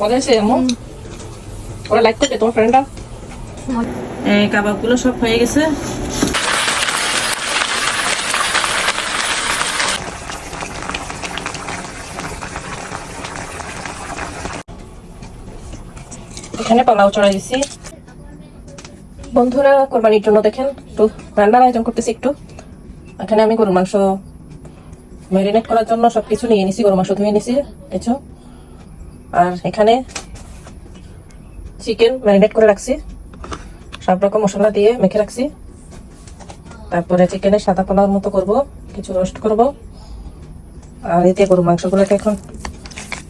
মজা এমন ওরা লাইক করবে তোমার ফ্রেন্ডরা এই কাবাবগুলো সব হয়ে গেছে। এখানে পোলাও চড়াই দিছি। বন্ধুরা কোরবানির জন্য দেখেন একটু রান্নার আয়োজন করতেছি একটু। এখানে আমি গরুর মাংস ম্যারিনেট করার জন্য সবকিছু নিয়ে নিছি গরু মাংস ধুয়ে নিছি আর এখানে চিকেন ম্যারিনেট করে রাখছি। সব রকম মশলা দিয়ে মেখে রাখছি। তারপরে চিকেনের সাদা পোলাওর মতো করব, কিছু রোস্ট করব। আর এতে গরু মাংসগুলোকে এখন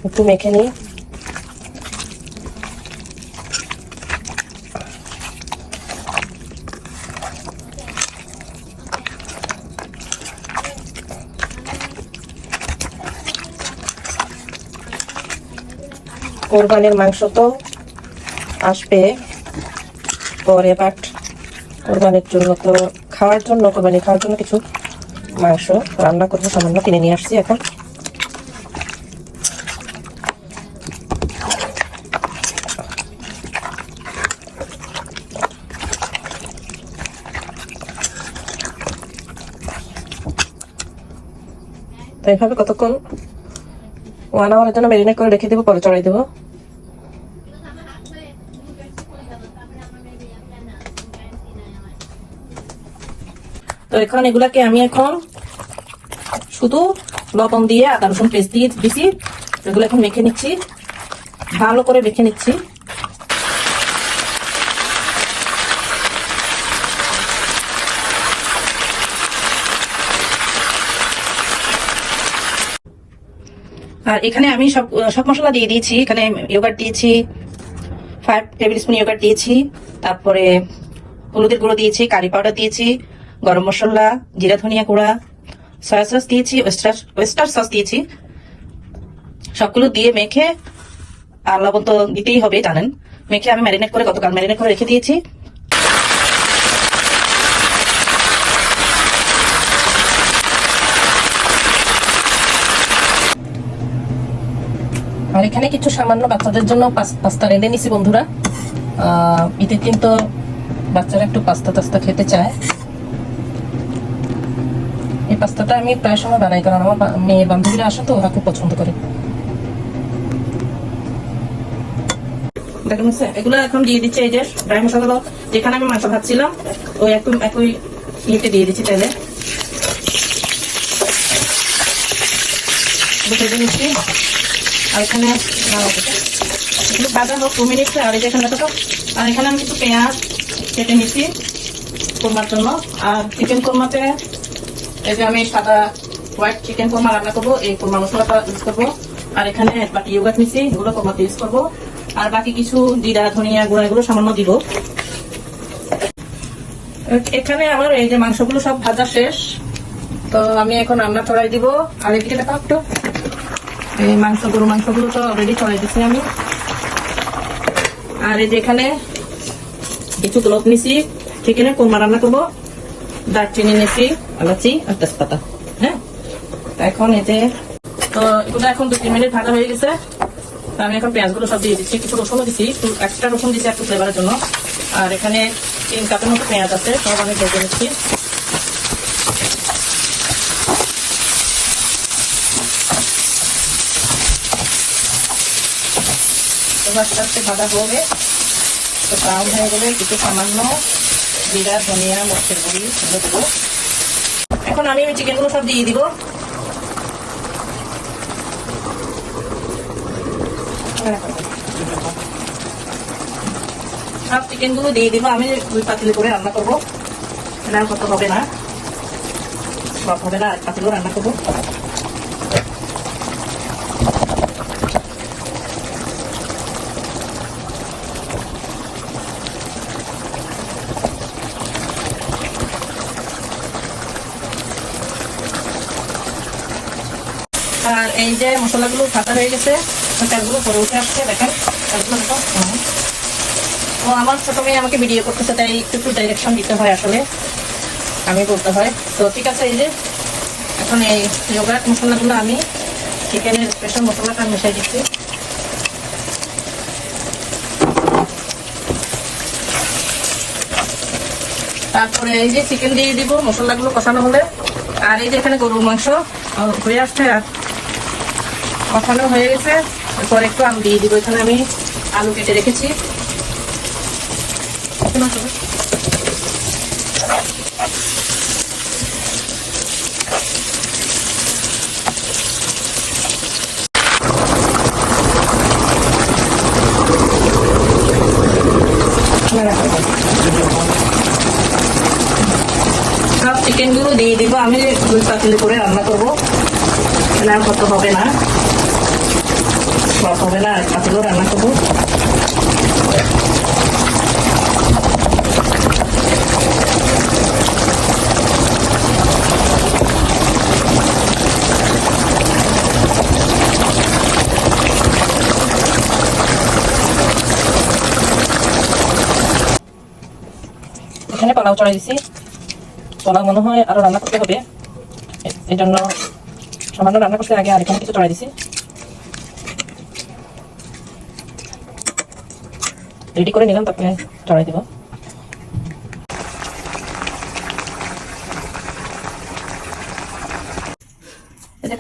একটু মেখে নিই কোরবানির মাংস তো আসবে পরে বাট কোরবানির জন্য তো, খাওয়ার জন্য, কোরবানি খাওয়ার জন্য কিছু মাংস রান্না করব, সামান্য কিনে নিয়ে আসছি এখন। তো এইভাবে কতক্ষণ ওয়ান আওয়ারের জন্য মেরিনেট করে রেখে দেবো, পরে চড়াই দেবো। তো এখন এগুলাকে আমি এখন শুধু লবণ দিয়ে আদা রসুন পেস্ট দিয়ে দিছি, এগুলো এখন মেখে নিচ্ছি, ভালো করে মেখে নিচ্ছি। আর এখানে আমি সব সব মশলা দিয়ে দিয়েছি। এখানে ইয়োগার্ট দিয়েছি ফাইভ টেবিল স্পুন ইয়োগার্ট দিয়েছি, তারপরে হলুদের গুঁড়ো দিয়েছি কারি পাউডার দিয়েছি, গরম মশলা, জিরা ধনিয়া গুঁড়া সয়া সস দিয়েছি ওয়েস্টার সস দিয়েছি। সবগুলো দিয়ে মেখে আর লবণ তো দিতেই হবে, জানেন। মেখে আমি ম্যারিনেট করে গতকাল ম্যারিনেট করে রেখে দিয়েছি। এখানে কিছু সামান্য বাচ্চাদের জন্য পাস- পাস্তা রেঁধে নিছি বন্ধুরা। ঈদের দিন তো বাচ্চারা একটু পাস্তা টাস্তা খেতে চায়। এই পাস্তাটা আমি প্রায় সময় বানাই, কারণ আমার মেয়ে বান্ধবীরা আসে তো, ওরা খুব পছন্দ করে। দেখেন? এগুলো এখন দিয়ে দিচ্ছে এই যে ড্রাই মশলাগুলো যেখানে আমি মাংস ভাবছিলাম ওই একটু একই ইয়েতে দিয়ে দিচ্ছি ভেজে নিচ্ছি আর এখানে এগুলো ভাজা হোক, দু মিনিট, আর এই যে এখানে দেখো, আর এখানে আমি কিছু পেঁয়াজ কেটে নিচ্ছি কোরমার জন্য। আর চিকেন কোরমাতে, এই যে আমি সাদা হোয়াইট চিকেন কোরমা রান্না করব, এই কোরমা মশলাটা ইউজ করব। আর এখানে বাটি ইয়োগাট নিচ্ছি, এগুলো কোরমাতে ইউজ করব। আর বাকি কিছু জিরা, ধনিয়া গুঁড়া, এগুলো সামান্য দিব। এখানে আমার এই যে মাংসগুলো সব ভাজা শেষ। তো আমি এখন রান্না চড়াই দিব। আর এদিকে দেখা একটু। এই মাংস, গরু মাংসগুলো তো অলরেডি চড়াই দিচ্ছি আমি। আর এই যে এখানে কিছু গ্লোভ নিছি চিকেনের কোরমা রান্না করব। দারচিনি নিছি, এলাচি আর তেজপাতা হ্যাঁ? এখন যে, তো এগুলো এখন দু তিন মিনিট ভাজা হয়ে গেছে। আমি এখন পেঁয়াজগুলো সব দিয়ে দিচ্ছি, কিছু রসুনও দিচ্ছি একটু এক্সট্রা রসুন দিচ্ছি একটু ফ্লেভারের জন্য। আর এখানে তিন কাপের মতো পেঁয়াজ আছে, সব আমি ভেজে নিচ্ছি। এবার আস্তে ভাজা হবে তো ব্রাউন হয়ে গেলে কিছু সামান্য জিরা, ধনিয়া, মরচের গুঁড়ি এগুলো দেবো। এখন আমি ওই চিকেনগুলো সব দিয়ে দিব। সব চিকেনগুলো দিয়ে দিব। আমি দুই পাতিলে করে রান্না করব। আর কত হবে না? সব হবে না এক পাতিলেও রান্না করব। এই যে মশলাগুলো ফাটা হয়ে গেছে তেলগুলো পরে উঠে আসছে, দেখেন ও, আমার ছোট মেয়ে আমাকে ভিডিও করতেছে, তাই একটু একটু ডাইরেকশন দিতে হয় আসলে। আমি বলতে হয়। তো ঠিক আছে, এই যে, এখন এই যোগাট মশলাগুলো আমি চিকেনের স্পেশাল মশলাটা মিশাই দিচ্ছি। তারপরে এই যে চিকেন দিয়ে দিব, মশলাগুলো কষানো হলে। আর এই যে এখানে গরুর মাংস হয়ে আসছে। আর কষানো হয়ে গেছে। এরপর একটু আলু দিয়ে দিব। এখানে আমি আলু কেটে রেখেছি। সব চিকেনগুলো দিয়ে দিব। আমি দুই পাতিলে করে রান্না করব। না, কত হবে না? সব হবে না? পাতিলেও রান্না করব? এখানে পোলাও চড়াই দিছি। পোলাও মনে হয় আরও রান্না করতে হবে। এই জন্য সামান্য রান্না করতে আগে আর এখানে কিছু চড়াই দিছি। রেডি করে নিলাম, তারপরে চড়াই দিব। এই যে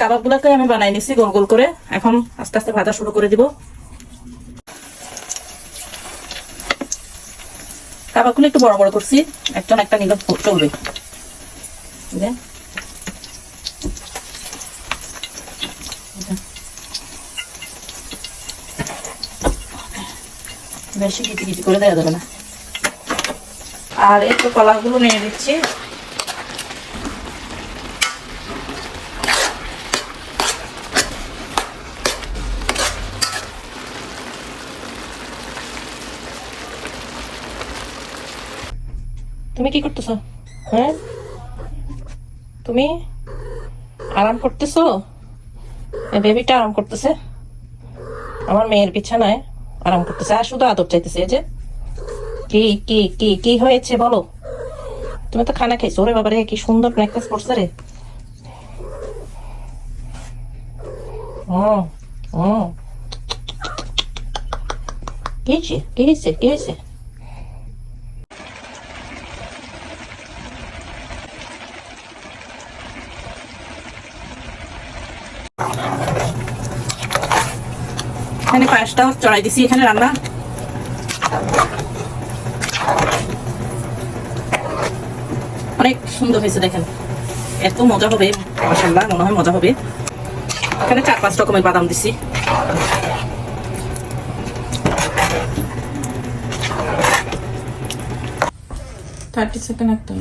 আমি বানাই নিছি গোল গোল করে, এখন আস্তে আস্তে ভাজা শুরু করে দিব। কাবাবগুলো একটু বড় বড় করছি, একজন একটা নিলে, চলবে। বেশি গিটি গিটি করে দেওয়া যাবে না। আর একটু কলাগুলো নিয়ে দিচ্ছি তুমি কি করতেছো? হ্যাঁ? তুমি আরাম করতেছো? বেবিটা আরাম করতেছে। আমার মেয়ের বিছানায় আরাম করতেছে আর শুধু আদব চাইতেছে যে। কি কি কি কি হয়েছে বলো? তুমি তো খানা খাইছো, ওরে বাবারে, কি সুন্দর প্র্যাকটিস করছে রে। কি হয়েছে কি হয়েছে কি হয়েছে এখানে পায়েসটা চড়াই দিছি, এখানে রান্না। অনেক সুন্দর হয়েছে দেখেন। এত মজা হবে মাসাল্লাহ মনে হয় মজা হবে। এখানে চার পাঁচ রকমের বাদাম দিছি। থার্টি সেকেন্ড একটা।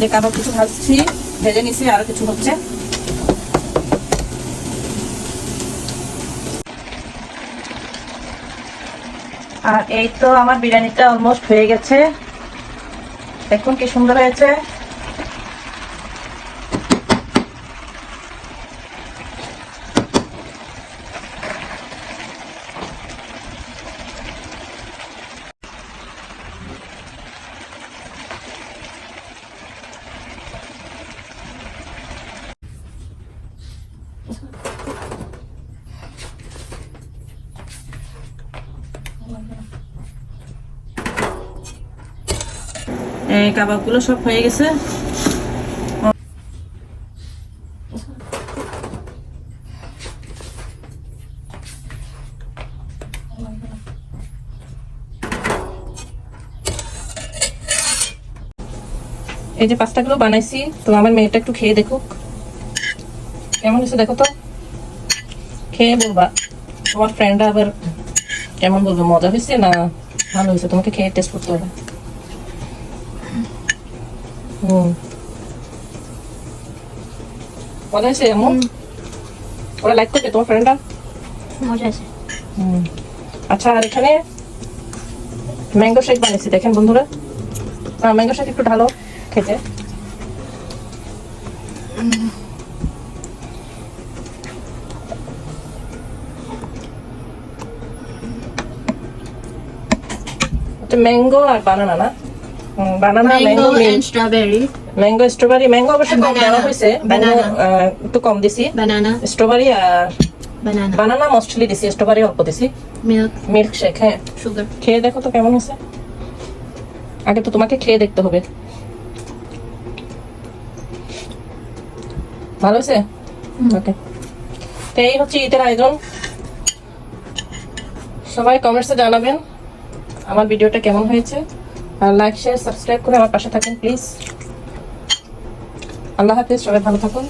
যে কাবাব কিছু ভাজছি, ভেজে নিছি, আর কিছু হচ্ছে। আর এই তো আমার বিরিয়ানিটা অলমোস্ট হয়ে গেছে। দেখুন কি সুন্দর হয়েছে এই কাবাবগুলো সব হয়ে গেছে। এই যে পাস্তাগুলো বানাইছি, তো আমার মেয়েটা একটু খেয়ে দেখুক। কেমন হয়েছে দেখো তো? খেয়ে বলবা, তোমার ফ্রেন্ডরা আবার কেমন বলবে? মজা হয়েছে না ভালো হয়েছে? তোমাকে খেয়ে টেস্ট করতে হবে। মজা হয়েছে এমন? ওরা লাইক করবে তোমার ফ্রেন্ডরা মজা আছে আচ্ছা আর এখানে ম্যাঙ্গো শেক বানিয়েছি দেখেন বন্ধুরা। না ম্যাঙ্গো শেক একটু ঢালো খেতে। ম্যাঙ্গো আর বানানা না? Banana mango and strawberry. Mango strawberry mango অবশ্য কম দেওয়া হয়েছে একটু কম দিছি। Banana, স্ট্রবেরি আর banana, বানানা মোস্টলি দিছি স্ট্রবেরি অল্প দিছি। Milk, মিল্ক শেক হ্যাঁ। Sugar. খেয়ে দেখো তো কেমন হয়েছে। আগে তো তোমাকে খেয়ে দেখতে হবে। ভালো হয়েছে? ওকে তো এই হচ্ছে ঈদের আয়োজন। সবাই কমেন্টসে জানাবেন আমার ভিডিওটা কেমন হয়েছে। লাইক শেয়ার সাবস্ক্রাইব করে আমার পাশে থাকেন প্লিজ আল্লাহ হাফিজ সবাই ভালো থাকুন।